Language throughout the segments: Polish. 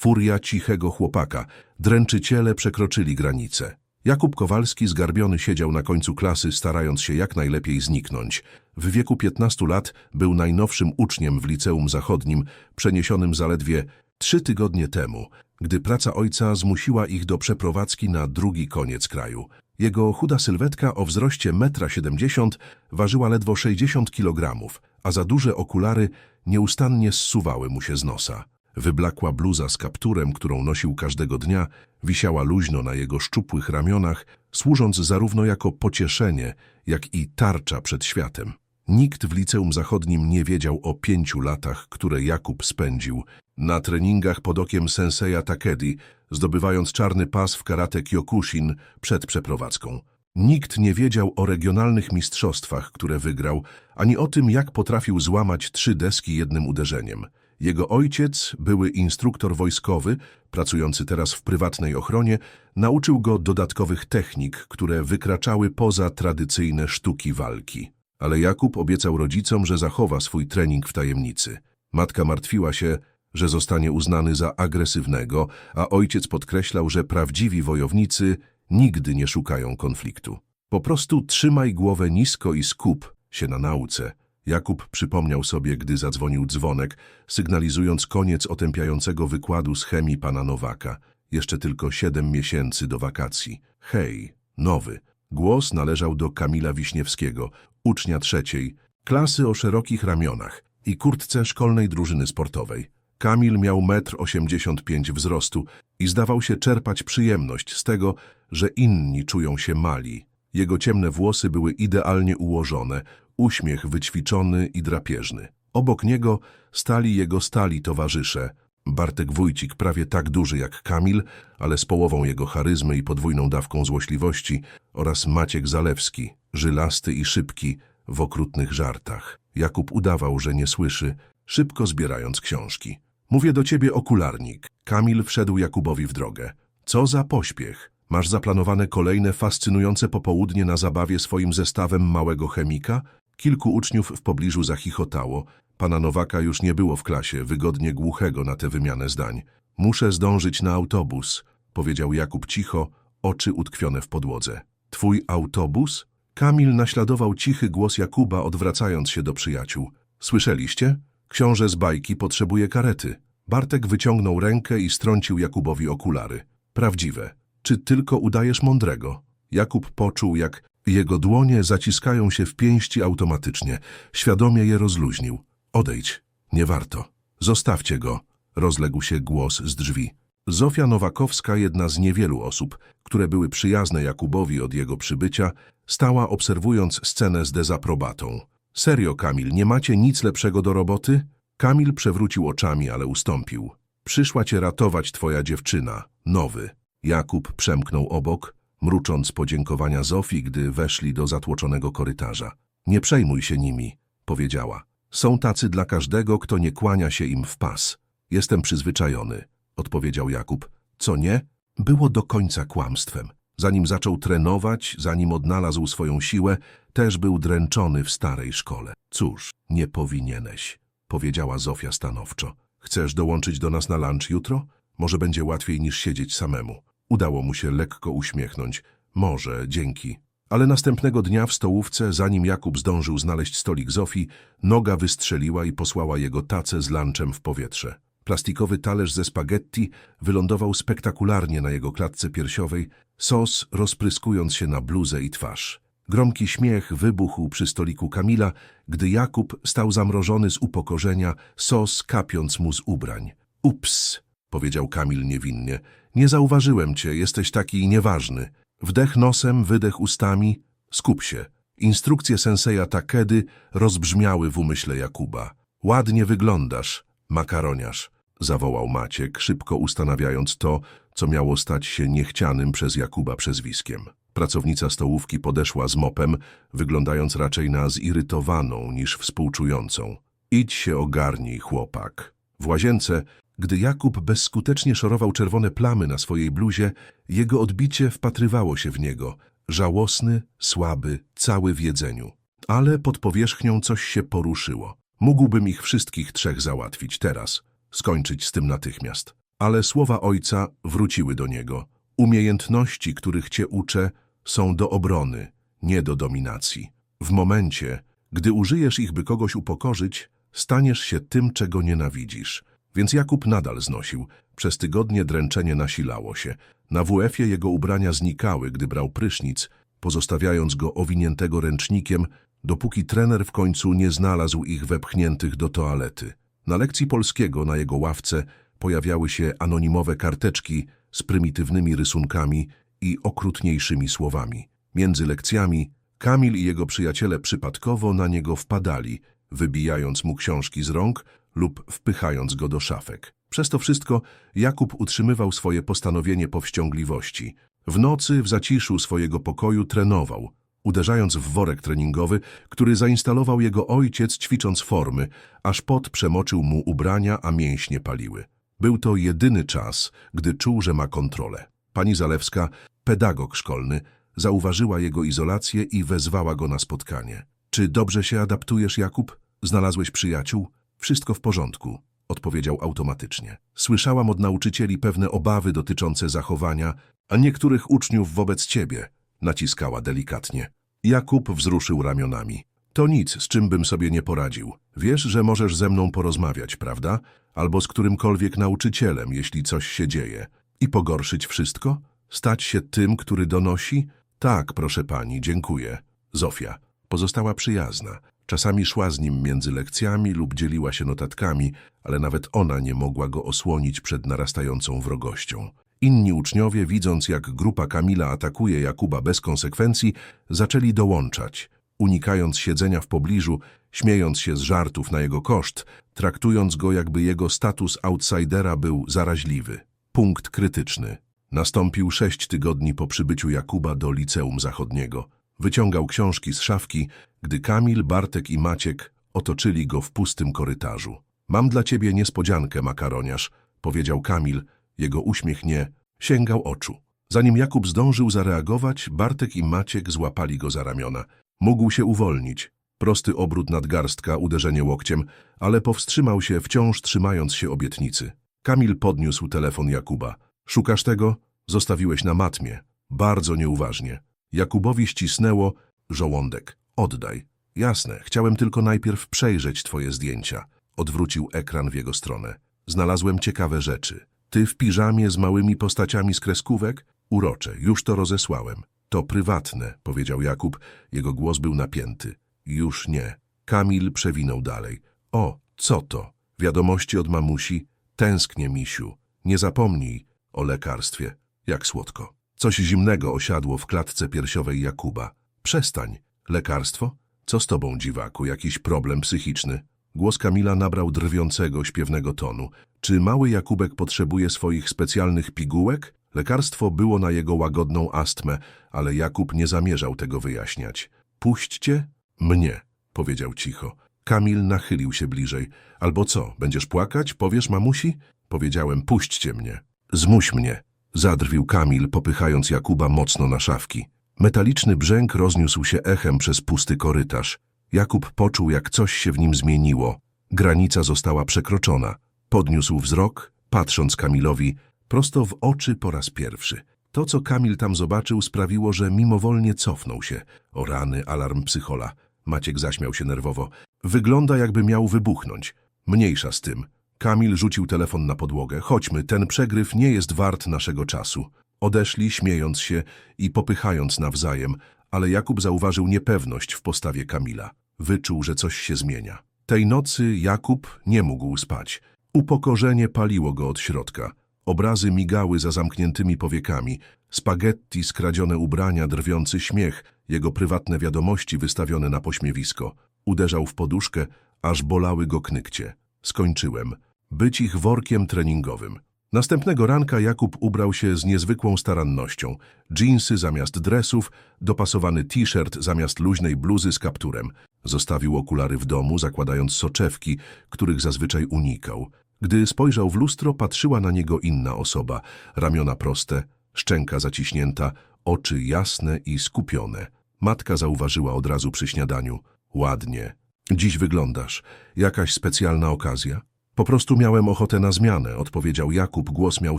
Furia cichego chłopaka. Dręczyciele przekroczyli granicę. Jakub Kowalski zgarbiony siedział na końcu klasy, starając się jak najlepiej zniknąć. W wieku 15 lat był najnowszym uczniem w liceum zachodnim, przeniesionym zaledwie trzy tygodnie temu, gdy praca ojca zmusiła ich do przeprowadzki na drugi koniec kraju. Jego chuda sylwetka o wzroście 1,70 m ważyła ledwo 60 kg, a za duże okulary nieustannie zsuwały mu się z nosa. Wyblakła bluza z kapturem, którą nosił każdego dnia, wisiała luźno na jego szczupłych ramionach, służąc zarówno jako pocieszenie, jak i tarcza przed światem. Nikt w liceum zachodnim nie wiedział o pięciu latach, które Jakub spędził na treningach pod okiem senseja Takedi, zdobywając czarny pas w karate Kyokushin przed przeprowadzką. Nikt nie wiedział o regionalnych mistrzostwach, które wygrał, ani o tym, jak potrafił złamać trzy deski jednym uderzeniem. Jego ojciec, były instruktor wojskowy, pracujący teraz w prywatnej ochronie, nauczył go dodatkowych technik, które wykraczały poza tradycyjne sztuki walki. Ale Jakub obiecał rodzicom, że zachowa swój trening w tajemnicy. Matka martwiła się, że zostanie uznany za agresywnego, a ojciec podkreślał, że prawdziwi wojownicy nigdy nie szukają konfliktu. Po prostu trzymaj głowę nisko i skup się na nauce. Jakub przypomniał sobie, gdy zadzwonił dzwonek, sygnalizując koniec otępiającego wykładu z chemii pana Nowaka. Jeszcze tylko siedem miesięcy do wakacji. Hej, nowy. Głos należał do Kamila Wiśniewskiego, ucznia trzeciej, klasy o szerokich ramionach i kurtce szkolnej drużyny sportowej. Kamil miał metr osiemdziesiąt pięć wzrostu i zdawał się czerpać przyjemność z tego, że inni czują się mali. Jego ciemne włosy były idealnie ułożone, uśmiech wyćwiczony i drapieżny. Obok niego stali jego stali towarzysze. Bartek Wójcik, prawie tak duży jak Kamil, ale z połową jego charyzmy i podwójną dawką złośliwości oraz Maciek Zalewski, żylasty i szybki w okrutnych żartach. Jakub udawał, że nie słyszy, szybko zbierając książki. Mówię do ciebie, okularnik. Kamil wszedł Jakubowi w drogę. Co za pośpiech. Masz zaplanowane kolejne fascynujące popołudnie na zabawie swoim zestawem małego chemika? Kilku uczniów w pobliżu zachichotało. Pana Nowaka już nie było w klasie, wygodnie głuchego na tę wymianę zdań. Muszę zdążyć na autobus, powiedział Jakub cicho, oczy utkwione w podłodze. Twój autobus? Kamil naśladował cichy głos Jakuba, odwracając się do przyjaciół. Słyszeliście? Książę z bajki potrzebuje karety. Bartek wyciągnął rękę i strącił Jakubowi okulary. Prawdziwe. Czy tylko udajesz mądrego? Jakub poczuł, jak jego dłonie zaciskają się w pięści automatycznie. Świadomie je rozluźnił. Odejdź. Nie warto. Zostawcie go. Rozległ się głos z drzwi. Zofia Nowakowska, jedna z niewielu osób, które były przyjazne Jakubowi od jego przybycia, stała obserwując scenę z dezaprobatą. Serio, Kamil, nie macie nic lepszego do roboty? Kamil przewrócił oczami, ale ustąpił. Przyszła cię ratować twoja dziewczyna, nowy. Jakub przemknął obok, mrucząc podziękowania Zofii, gdy weszli do zatłoczonego korytarza. Nie przejmuj się nimi, powiedziała. Są tacy dla każdego, kto nie kłania się im w pas. Jestem przyzwyczajony, odpowiedział Jakub. Co nie? Było do końca kłamstwem. Zanim zaczął trenować, zanim odnalazł swoją siłę, też był dręczony w starej szkole. Cóż, nie powinieneś, powiedziała Zofia stanowczo. Chcesz dołączyć do nas na lunch jutro? Może będzie łatwiej niż siedzieć samemu. Udało mu się lekko uśmiechnąć. Może, dzięki. Ale następnego dnia w stołówce, zanim Jakub zdążył znaleźć stolik Zofii, noga wystrzeliła i posłała jego tacę z lunchem w powietrze. Plastikowy talerz ze spaghetti wylądował spektakularnie na jego klatce piersiowej, sos rozpryskując się na bluzę i twarz. Gromki śmiech wybuchł przy stoliku Kamila, gdy Jakub stał zamrożony z upokorzenia, sos kapiąc mu z ubrań. Ups, powiedział Kamil niewinnie. Nie zauważyłem cię, jesteś taki nieważny. Wdech nosem, wydech ustami. Skup się. Instrukcje senseja Takedy rozbrzmiały w umyśle Jakuba. Ładnie wyglądasz, makaroniarz, zawołał Maciek, szybko ustanawiając to, co miało stać się niechcianym przez Jakuba przezwiskiem. Pracownica stołówki podeszła z mopem, wyglądając raczej na zirytowaną niż współczującą. Idź się ogarnij, chłopak. W łazience, gdy Jakub bezskutecznie szorował czerwone plamy na swojej bluzie, jego odbicie wpatrywało się w niego. Żałosny, słaby, cały w jedzeniu. Ale pod powierzchnią coś się poruszyło. Mógłbym ich wszystkich trzech załatwić teraz. Skończyć z tym natychmiast. Ale słowa ojca wróciły do niego. Umiejętności, których cię uczę, są do obrony, nie do dominacji. W momencie, gdy użyjesz ich, by kogoś upokorzyć, staniesz się tym, czego nienawidzisz. Więc Jakub nadal znosił. Przez tygodnie dręczenie nasilało się. Na WF-ie jego ubrania znikały, gdy brał prysznic, pozostawiając go owiniętego ręcznikiem, dopóki trener w końcu nie znalazł ich wepchniętych do toalety. Na lekcji polskiego na jego ławce pojawiały się anonimowe karteczki z prymitywnymi rysunkami i okrutniejszymi słowami. Między lekcjami Kamil i jego przyjaciele przypadkowo na niego wpadali, wybijając mu książki z rąk lub wpychając go do szafek. Przez to wszystko Jakub utrzymywał swoje postanowienie powściągliwości. W nocy w zaciszu swojego pokoju trenował, uderzając w worek treningowy, który zainstalował jego ojciec ćwicząc formy, aż pot przemoczył mu ubrania, a mięśnie paliły. Był to jedyny czas, gdy czuł, że ma kontrolę. Pani Zalewska, pedagog szkolny, zauważyła jego izolację i wezwała go na spotkanie. Czy dobrze się adaptujesz, Jakub? Znalazłeś przyjaciół? Wszystko w porządku, odpowiedział automatycznie. Słyszałam od nauczycieli pewne obawy dotyczące zachowania, a niektórych uczniów wobec ciebie, naciskała delikatnie. Jakub wzruszył ramionami. To nic, z czym bym sobie nie poradził. Wiesz, że możesz ze mną porozmawiać, prawda? Albo z którymkolwiek nauczycielem, jeśli coś się dzieje. I pogorszyć wszystko? Stać się tym, który donosi? Tak, proszę pani, dziękuję. Zofia pozostała przyjazna. Czasami szła z nim między lekcjami lub dzieliła się notatkami, ale nawet ona nie mogła go osłonić przed narastającą wrogością. Inni uczniowie, widząc jak grupa Kamila atakuje Jakuba bez konsekwencji, zaczęli dołączać, unikając siedzenia w pobliżu, śmiejąc się z żartów na jego koszt, traktując go jakby jego status outsidera był zaraźliwy. Punkt krytyczny. Nastąpił sześć tygodni po przybyciu Jakuba do liceum zachodniego. Wyciągał książki z szafki, gdy Kamil, Bartek i Maciek otoczyli go w pustym korytarzu. Mam dla ciebie niespodziankę, makaroniarz, powiedział Kamil. Jego uśmiech nie sięgał oczu. Zanim Jakub zdążył zareagować, Bartek i Maciek złapali go za ramiona. Mógł się uwolnić. Prosty obrót nadgarstka, uderzenie łokciem, ale powstrzymał się, wciąż trzymając się obietnicy. Kamil podniósł telefon Jakuba. Szukasz tego? Zostawiłeś na matmie. Bardzo nieuważnie. Jakubowi ścisnęło żołądek. Oddaj. Jasne, chciałem tylko najpierw przejrzeć twoje zdjęcia. Odwrócił ekran w jego stronę. Znalazłem ciekawe rzeczy. Ty w piżamie z małymi postaciami z kreskówek? Urocze, już to rozesłałem. To prywatne, powiedział Jakub. Jego głos był napięty. Już nie. Kamil przewinął dalej. O, co to? Wiadomości od mamusi? Tęsknię, misiu. Nie zapomnij o lekarstwie. Jak słodko. Coś zimnego osiadło w klatce piersiowej Jakuba. Przestań. Lekarstwo? Co z tobą, dziwaku? Jakiś problem psychiczny? Głos Kamila nabrał drwiącego, śpiewnego tonu. Czy mały Jakubek potrzebuje swoich specjalnych pigułek? Lekarstwo było na jego łagodną astmę, ale Jakub nie zamierzał tego wyjaśniać. Puśćcie mnie, powiedział cicho. Kamil nachylił się bliżej. Albo co, będziesz płakać? Powiesz mamusi? Powiedziałem, puśćcie mnie. Zmuś mnie, zadrwił Kamil, popychając Jakuba mocno na szafki. Metaliczny brzęk rozniósł się echem przez pusty korytarz. Jakub poczuł, jak coś się w nim zmieniło. Granica została przekroczona. Podniósł wzrok, patrząc Kamilowi prosto w oczy po raz pierwszy. To, co Kamil tam zobaczył, sprawiło, że mimowolnie cofnął się. O rany, alarm psychola. Maciek zaśmiał się nerwowo. Wygląda, jakby miał wybuchnąć. Mniejsza z tym. Kamil rzucił telefon na podłogę. Chodźmy, ten przegryw nie jest wart naszego czasu. Odeszli, śmiejąc się i popychając nawzajem, ale Jakub zauważył niepewność w postawie Kamila. Wyczuł, że coś się zmienia. Tej nocy Jakub nie mógł spać. Upokorzenie paliło go od środka. Obrazy migały za zamkniętymi powiekami. Spaghetti, skradzione ubrania, drwiący śmiech, jego prywatne wiadomości wystawione na pośmiewisko. Uderzał w poduszkę, aż bolały go knykcie. Skończyłem. Być ich workiem treningowym. Następnego ranka Jakub ubrał się z niezwykłą starannością. Dżinsy zamiast dresów, dopasowany t-shirt zamiast luźnej bluzy z kapturem. Zostawił okulary w domu, zakładając soczewki, których zazwyczaj unikał. Gdy spojrzał w lustro, patrzyła na niego inna osoba. Ramiona proste, szczęka zaciśnięta, oczy jasne i skupione. Matka zauważyła od razu przy śniadaniu. Ładnie. Dziś wyglądasz. Jakaś specjalna okazja? Po prostu miałem ochotę na zmianę, odpowiedział Jakub, głos miał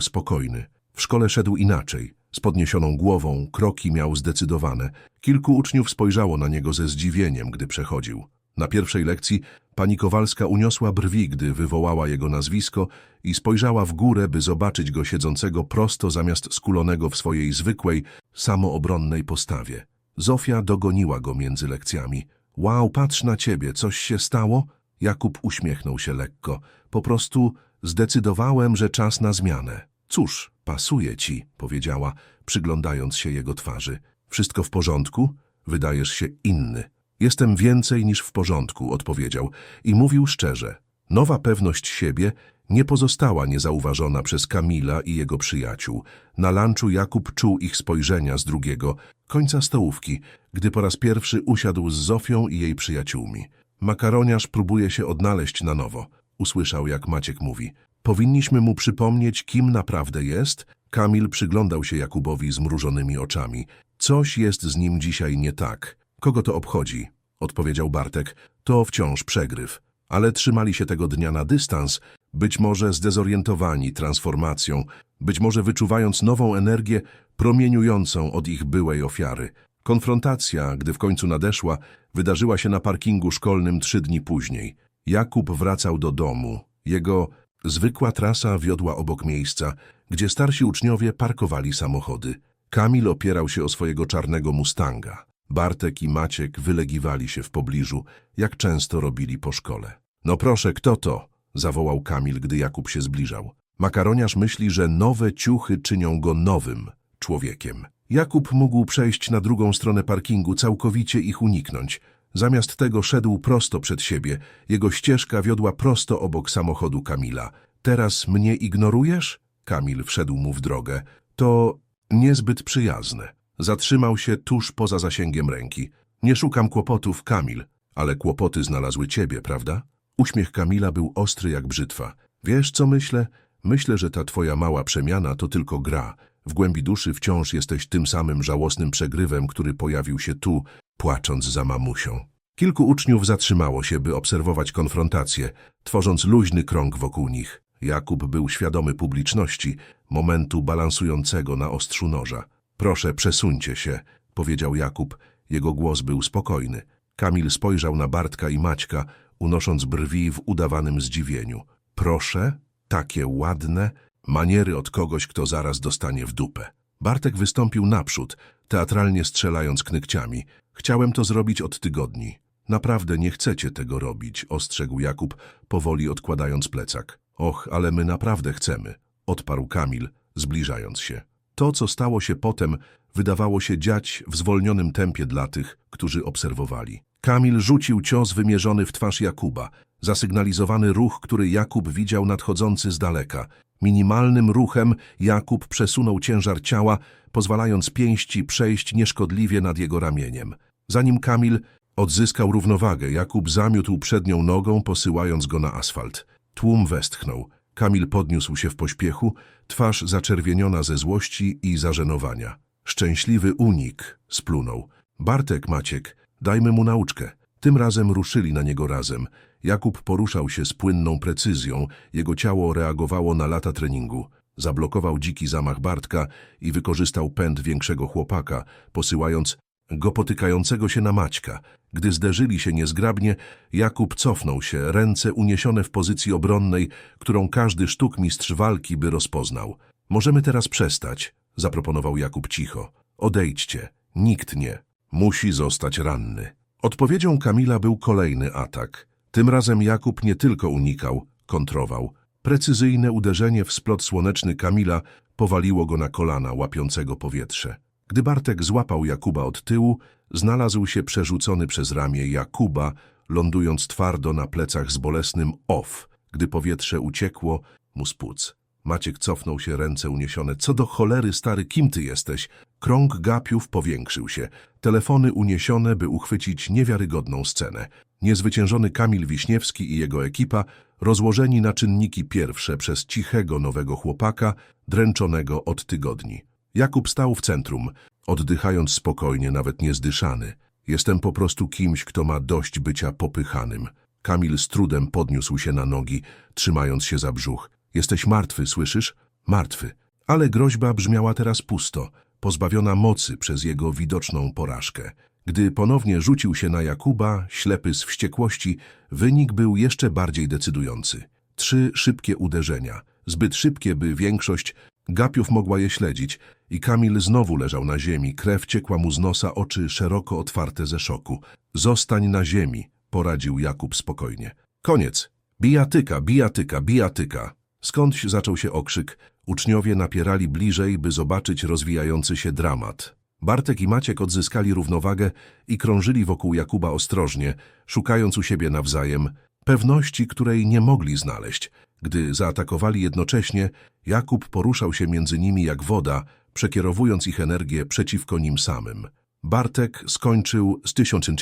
spokojny. W szkole szedł inaczej, z podniesioną głową, kroki miał zdecydowane. Kilku uczniów spojrzało na niego ze zdziwieniem, gdy przechodził. Na pierwszej lekcji pani Kowalska uniosła brwi, gdy wywołała jego nazwisko i spojrzała w górę, by zobaczyć go siedzącego prosto zamiast skulonego w swojej zwykłej, samoobronnej postawie. Zofia dogoniła go między lekcjami. Wow, patrz na ciebie, coś się stało? Jakub uśmiechnął się lekko. Po prostu zdecydowałem, że czas na zmianę. Cóż, pasuje ci, powiedziała, przyglądając się jego twarzy. Wszystko w porządku? Wydajesz się inny. Jestem więcej niż w porządku, odpowiedział i mówił szczerze. Nowa pewność siebie nie pozostała niezauważona przez Kamila i jego przyjaciół. Na lunchu Jakub czuł ich spojrzenia z drugiego końca stołówki, gdy po raz pierwszy usiadł z Zofią i jej przyjaciółmi. Makaroniarz próbuje się odnaleźć na nowo. Usłyszał, jak Maciek mówi. Powinniśmy mu przypomnieć, kim naprawdę jest? Kamil przyglądał się Jakubowi zmrużonymi oczami. Coś jest z nim dzisiaj nie tak. Kogo to obchodzi? Odpowiedział Bartek. To wciąż przegryw. Ale trzymali się tego dnia na dystans, być może zdezorientowani transformacją, być może wyczuwając nową energię promieniującą od ich byłej ofiary. Konfrontacja, gdy w końcu nadeszła, wydarzyła się na parkingu szkolnym trzy dni później. Jakub wracał do domu. Jego zwykła trasa wiodła obok miejsca, gdzie starsi uczniowie parkowali samochody. Kamil opierał się o swojego czarnego Mustanga. Bartek i Maciek wylegiwali się w pobliżu, jak często robili po szkole. No proszę, kto to? zawołał Kamil, gdy Jakub się zbliżał. Makaroniarz myśli, że nowe ciuchy czynią go nowym człowiekiem. Jakub mógł przejść na drugą stronę parkingu, całkowicie ich uniknąć. Zamiast tego szedł prosto przed siebie. Jego ścieżka wiodła prosto obok samochodu Kamila. Teraz mnie ignorujesz? Kamil wszedł mu w drogę. To niezbyt przyjazne. Zatrzymał się tuż poza zasięgiem ręki. Nie szukam kłopotów, Kamil, ale kłopoty znalazły ciebie, prawda? Uśmiech Kamila był ostry jak brzytwa. Wiesz, co myślę? Myślę, że ta twoja mała przemiana to tylko gra. W głębi duszy wciąż jesteś tym samym żałosnym przegrywem, który pojawił się tu, płacząc za mamusią. Kilku uczniów zatrzymało się, by obserwować konfrontację, tworząc luźny krąg wokół nich. Jakub był świadomy publiczności, momentu balansującego na ostrzu noża. Proszę, przesuńcie się, powiedział Jakub. Jego głos był spokojny. Kamil spojrzał na Bartka i Maćka, unosząc brwi w udawanym zdziwieniu. Proszę? Takie ładne? Maniery od kogoś, kto zaraz dostanie w dupę. Bartek wystąpił naprzód, teatralnie strzelając knykciami. Chciałem to zrobić od tygodni. Naprawdę nie chcecie tego robić, ostrzegł Jakub, powoli odkładając plecak. Och, ale my naprawdę chcemy, odparł Kamil, zbliżając się. To, co stało się potem, wydawało się dziać w zwolnionym tempie dla tych, którzy obserwowali. Kamil rzucił cios wymierzony w twarz Jakuba, zasygnalizowany ruch, który Jakub widział nadchodzący z daleka. Minimalnym ruchem Jakub przesunął ciężar ciała, pozwalając pięści przejść nieszkodliwie nad jego ramieniem. Zanim Kamil odzyskał równowagę, Jakub zamiótł przednią nogą, posyłając go na asfalt. Tłum westchnął. Kamil podniósł się w pośpiechu, twarz zaczerwieniona ze złości i zażenowania. Szczęśliwy unik, splunął. Bartek, Maciek, dajmy mu nauczkę. Tym razem ruszyli na niego razem. Jakub poruszał się z płynną precyzją, jego ciało reagowało na lata treningu. Zablokował dziki zamach Bartka i wykorzystał pęd większego chłopaka, posyłając go potykającego się na Maćka. Gdy zderzyli się niezgrabnie, Jakub cofnął się, ręce uniesione w pozycji obronnej, którą każdy sztukmistrz walki by rozpoznał. Możemy teraz przestać, zaproponował Jakub cicho. Odejdźcie. Nikt nie. Musi zostać ranny. Odpowiedzią Kamila był kolejny atak. Tym razem Jakub nie tylko unikał, kontrował. Precyzyjne uderzenie w splot słoneczny Kamila powaliło go na kolana, łapiącego powietrze. Gdy Bartek złapał Jakuba od tyłu, znalazł się przerzucony przez ramię Jakuba, lądując twardo na plecach z bolesnym off, gdy powietrze uciekło mu z płuc. Maciek cofnął się, ręce uniesione. Co do cholery, stary, kim ty jesteś? Krąg gapiów powiększył się. Telefony uniesione, by uchwycić niewiarygodną scenę. Niezwyciężony Kamil Wiśniewski i jego ekipa rozłożeni na czynniki pierwsze przez cichego nowego chłopaka, dręczonego od tygodni. Jakub stał w centrum, oddychając spokojnie, nawet niezdyszany. Jestem po prostu kimś, kto ma dość bycia popychanym. Kamil z trudem podniósł się na nogi, trzymając się za brzuch. Jesteś martwy, słyszysz? Martwy. Ale groźba brzmiała teraz pusto, pozbawiona mocy przez jego widoczną porażkę. Gdy ponownie rzucił się na Jakuba, ślepy z wściekłości, wynik był jeszcze bardziej decydujący. Trzy szybkie uderzenia, zbyt szybkie, by większość gapiów mogła je śledzić i Kamil znowu leżał na ziemi, krew ciekła mu z nosa, oczy szeroko otwarte ze szoku. Zostań na ziemi, poradził Jakub spokojnie. Koniec. Bijatyka, bijatyka, bijatyka. Skądś zaczął się okrzyk. Uczniowie napierali bliżej, by zobaczyć rozwijający się dramat. Bartek i Maciek odzyskali równowagę i krążyli wokół Jakuba ostrożnie, szukając u siebie nawzajem pewności, której nie mogli znaleźć. Gdy zaatakowali jednocześnie, Jakub poruszał się między nimi jak woda, przekierowując ich energię przeciwko nim samym. Bartek skończył z tysiącem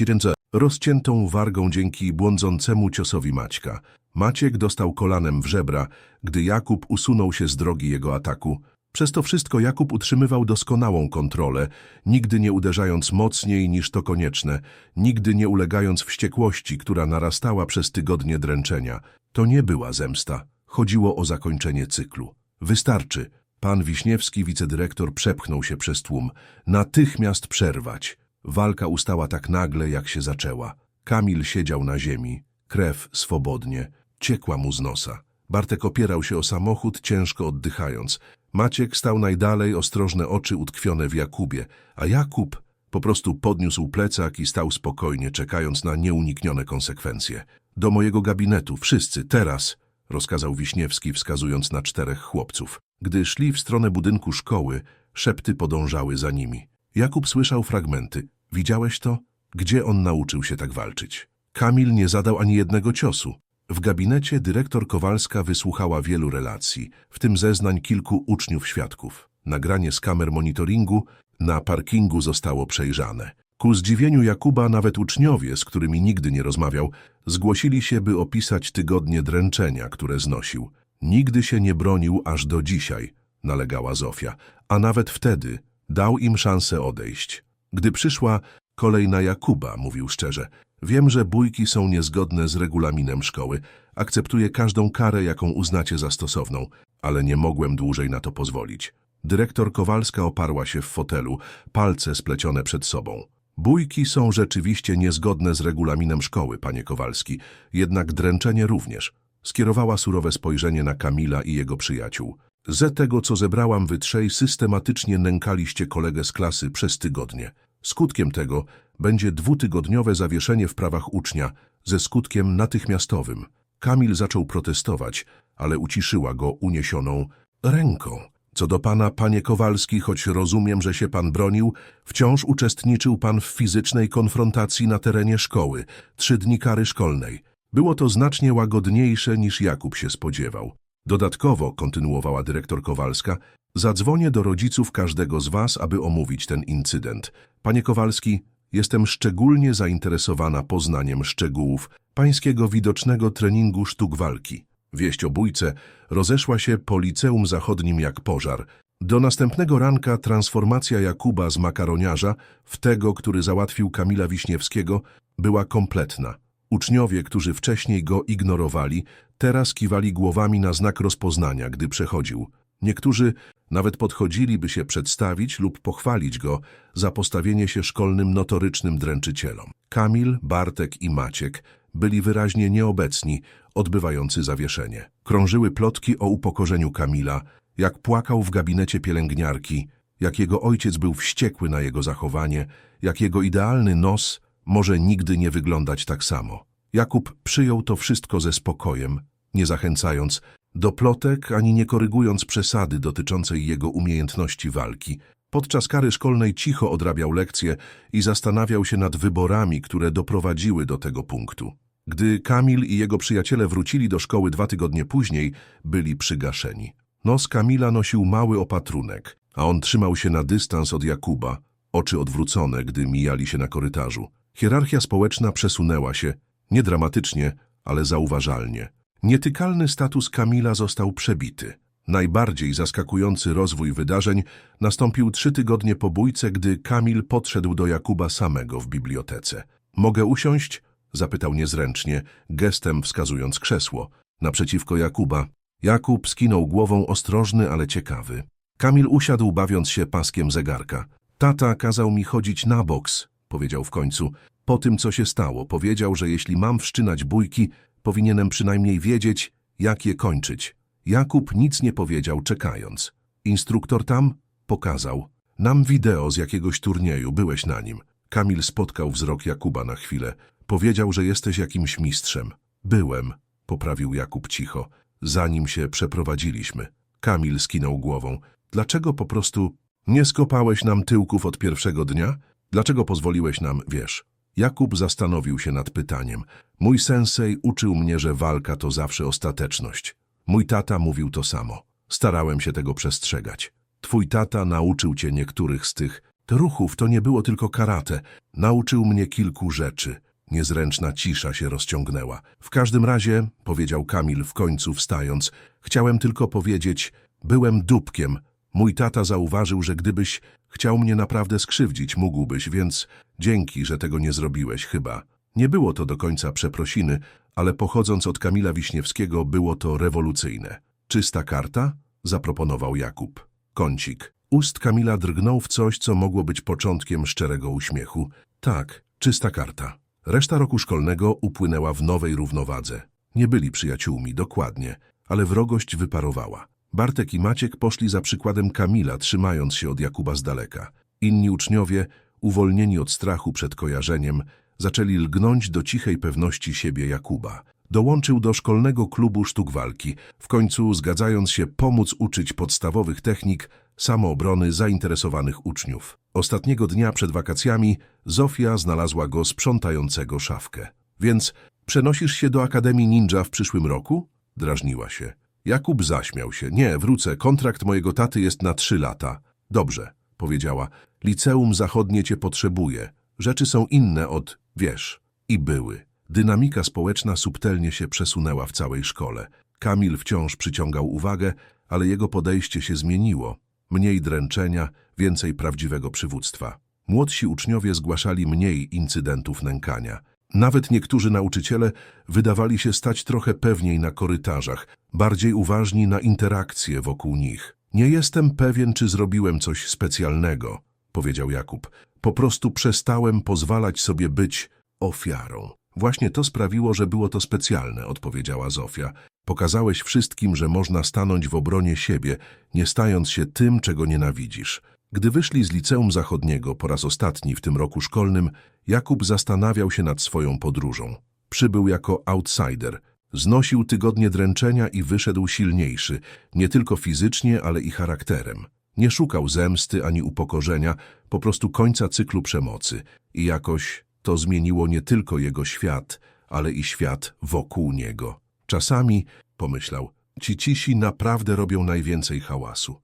rozciętą wargą dzięki błądzącemu ciosowi Maćka. Maciek dostał kolanem w żebra, gdy Jakub usunął się z drogi jego ataku. Przez to wszystko Jakub utrzymywał doskonałą kontrolę, nigdy nie uderzając mocniej niż to konieczne, nigdy nie ulegając wściekłości, która narastała przez tygodnie dręczenia. To nie była zemsta. Chodziło o zakończenie cyklu. Wystarczy. Pan Wiśniewski, wicedyrektor, przepchnął się przez tłum. Natychmiast przerwać. Walka ustała tak nagle, jak się zaczęła. Kamil siedział na ziemi. Krew swobodnie. Ciekła mu z nosa. Bartek opierał się o samochód, ciężko oddychając. Maciek stał najdalej, ostrożne oczy utkwione w Jakubie, a Jakub po prostu podniósł plecak i stał spokojnie, czekając na nieuniknione konsekwencje. Do mojego gabinetu, wszyscy, teraz, rozkazał Wiśniewski, wskazując na czterech chłopców. Gdy szli w stronę budynku szkoły, szepty podążały za nimi. Jakub słyszał fragmenty. Widziałeś to? Gdzie on nauczył się tak walczyć? Kamil nie zadał ani jednego ciosu. W gabinecie dyrektor Kowalska wysłuchała wielu relacji, w tym zeznań kilku uczniów świadków. Nagranie z kamer monitoringu na parkingu zostało przejrzane. Ku zdziwieniu Jakuba nawet uczniowie, z którymi nigdy nie rozmawiał, zgłosili się, by opisać tygodnie dręczenia, które znosił. Nigdy się nie bronił aż do dzisiaj, nalegała Zofia, a nawet wtedy dał im szansę odejść. Gdy przyszła kolej na Jakuba, mówił szczerze, wiem, że bójki są niezgodne z regulaminem szkoły, akceptuję każdą karę, jaką uznacie za stosowną, ale nie mogłem dłużej na to pozwolić. Dyrektor Kowalska oparła się w fotelu, palce splecione przed sobą. Bójki są rzeczywiście niezgodne z regulaminem szkoły, panie Kowalski, jednak dręczenie również. Skierowała surowe spojrzenie na Kamila i jego przyjaciół. Ze tego, co zebrałam, wy trzej systematycznie nękaliście kolegę z klasy przez tygodnie. Skutkiem tego będzie dwutygodniowe zawieszenie w prawach ucznia ze skutkiem natychmiastowym. Kamil zaczął protestować, ale uciszyła go uniesioną ręką. Co do pana, panie Kowalski, choć rozumiem, że się pan bronił, wciąż uczestniczył pan w fizycznej konfrontacji na terenie szkoły, trzy dni kary szkolnej. Było to znacznie łagodniejsze niż Jakub się spodziewał. Dodatkowo, kontynuowała dyrektor Kowalska, zadzwonię do rodziców każdego z was, aby omówić ten incydent. Panie Kowalski, jestem szczególnie zainteresowana poznaniem szczegółów pańskiego widocznego treningu sztuk walki. Wieść o bójce rozeszła się po liceum zachodnim jak pożar. Do następnego ranka transformacja Jakuba z makaroniarza w tego, który załatwił Kamila Wiśniewskiego, była kompletna. Uczniowie, którzy wcześniej go ignorowali, teraz kiwali głowami na znak rozpoznania, gdy przechodził. Niektórzy nawet podchodzili, by się przedstawić lub pochwalić go za postawienie się szkolnym notorycznym dręczycielom. Kamil, Bartek i Maciek byli wyraźnie nieobecni, odbywający zawieszenie. Krążyły plotki o upokorzeniu Kamila, jak płakał w gabinecie pielęgniarki, jak jego ojciec był wściekły na jego zachowanie, jak jego idealny nos może nigdy nie wyglądać tak samo. Jakub przyjął to wszystko ze spokojem, nie zachęcając do plotek ani nie korygując przesady dotyczącej jego umiejętności walki. Podczas kary szkolnej cicho odrabiał lekcje i zastanawiał się nad wyborami, które doprowadziły do tego punktu. Gdy Kamil i jego przyjaciele wrócili do szkoły dwa tygodnie później, byli przygaszeni. Nos Kamila nosił mały opatrunek, a on trzymał się na dystans od Jakuba, oczy odwrócone, gdy mijali się na korytarzu. Hierarchia społeczna przesunęła się, nie dramatycznie, ale zauważalnie. Nietykalny status Kamila został przebity. Najbardziej zaskakujący rozwój wydarzeń nastąpił trzy tygodnie po bójce, gdy Kamil podszedł do Jakuba samego w bibliotece. Mogę usiąść? Zapytał niezręcznie, gestem wskazując krzesło. Naprzeciwko Jakuba. Jakub skinął głową ostrożny, ale ciekawy. Kamil usiadł, bawiąc się paskiem zegarka. Tata kazał mi chodzić na boks, powiedział w końcu. Po tym, co się stało, powiedział, że jeśli mam wszczynać bójki, powinienem przynajmniej wiedzieć, jak je kończyć. Jakub nic nie powiedział, czekając. Instruktor tam pokazał. Nam wideo z jakiegoś turnieju, byłeś na nim. Kamil spotkał wzrok Jakuba na chwilę. Powiedział, że jesteś jakimś mistrzem. Byłem, poprawił Jakub cicho, zanim się przeprowadziliśmy. Kamil skinął głową. Dlaczego po prostu nie skopałeś nam tyłków od pierwszego dnia? Dlaczego pozwoliłeś nam, wiesz? Jakub zastanowił się nad pytaniem. Mój sensei uczył mnie, że walka to zawsze ostateczność. Mój tata mówił to samo. Starałem się tego przestrzegać. Twój tata nauczył cię niektórych z tych ruchów, to nie było tylko karate. Nauczył mnie kilku rzeczy. Niezręczna cisza się rozciągnęła. W każdym razie, powiedział Kamil w końcu wstając, chciałem tylko powiedzieć, byłem dupkiem. Mój tata zauważył, że gdybyś chciał mnie naprawdę skrzywdzić, mógłbyś, więc dzięki, że tego nie zrobiłeś chyba. Nie było to do końca przeprosiny, ale pochodząc od Kamila Wiśniewskiego było to rewolucyjne. Czysta karta? Zaproponował Jakub. Kącik. Ust Kamila drgnął w coś, co mogło być początkiem szczerego uśmiechu. Tak, czysta karta. Reszta roku szkolnego upłynęła w nowej równowadze. Nie byli przyjaciółmi, dokładnie, ale wrogość wyparowała. Bartek i Maciek poszli za przykładem Kamila, trzymając się od Jakuba z daleka. Inni uczniowie, uwolnieni od strachu przed kojarzeniem, zaczęli lgnąć do cichej pewności siebie Jakuba. Dołączył do szkolnego klubu sztuk walki, w końcu zgadzając się pomóc uczyć podstawowych technik samoobrony zainteresowanych uczniów. Ostatniego dnia przed wakacjami Zofia znalazła go sprzątającego szafkę. Więc przenosisz się do Akademii Ninja w przyszłym roku? Drażniła się. Jakub zaśmiał się. Nie, wrócę. Kontrakt mojego taty jest na trzy lata. Dobrze, powiedziała. Liceum Zachodnie cię potrzebuje. Rzeczy są inne od, wiesz, i były. Dynamika społeczna subtelnie się przesunęła w całej szkole. Kamil wciąż przyciągał uwagę, ale jego podejście się zmieniło. Mniej dręczenia, więcej prawdziwego przywództwa. Młodsi uczniowie zgłaszali mniej incydentów nękania. Nawet niektórzy nauczyciele wydawali się stać trochę pewniej na korytarzach, bardziej uważni na interakcje wokół nich. Nie jestem pewien, czy zrobiłem coś specjalnego, powiedział Jakub. Po prostu przestałem pozwalać sobie być ofiarą. Właśnie to sprawiło, że było to specjalne, odpowiedziała Zofia. Pokazałeś wszystkim, że można stanąć w obronie siebie, nie stając się tym, czego nienawidzisz. Gdy wyszli z liceum zachodniego po raz ostatni w tym roku szkolnym, Jakub zastanawiał się nad swoją podróżą. Przybył jako outsider, znosił tygodnie dręczenia i wyszedł silniejszy, nie tylko fizycznie, ale i charakterem. Nie szukał zemsty ani upokorzenia, po prostu końca cyklu przemocy. I jakoś to zmieniło nie tylko jego świat, ale i świat wokół niego. Czasami, pomyślał, ci cisi naprawdę robią najwięcej hałasu.